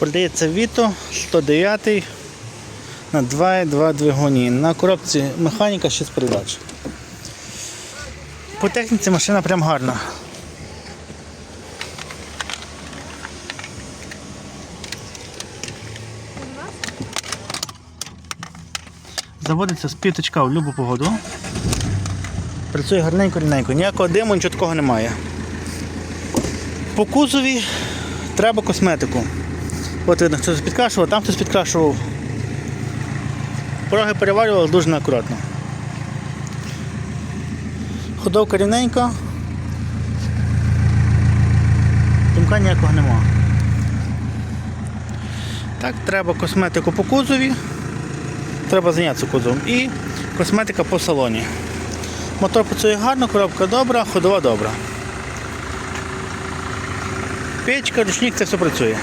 Продається Vito 109 на 2,2 двигуні. На коробці механіка 6 передач. По техніці машина прям гарна. Заводиться з п'яточка в будь-яку погоду. Працює гарненько рівненько, ніякого диму, нічого такого немає. По кузові треба косметику. От видно, хтось підкрашував, там хтось підкрашував. Пороги переварювали дуже неаккуратно. Ходовка рівненька. Думка ніякого нема. Так, треба косметику по кузові. Треба зайнятися кузовом. І косметика по салоні. Мотор працює гарно, коробка добра, ходова добра. Печка, ручник, це все працює.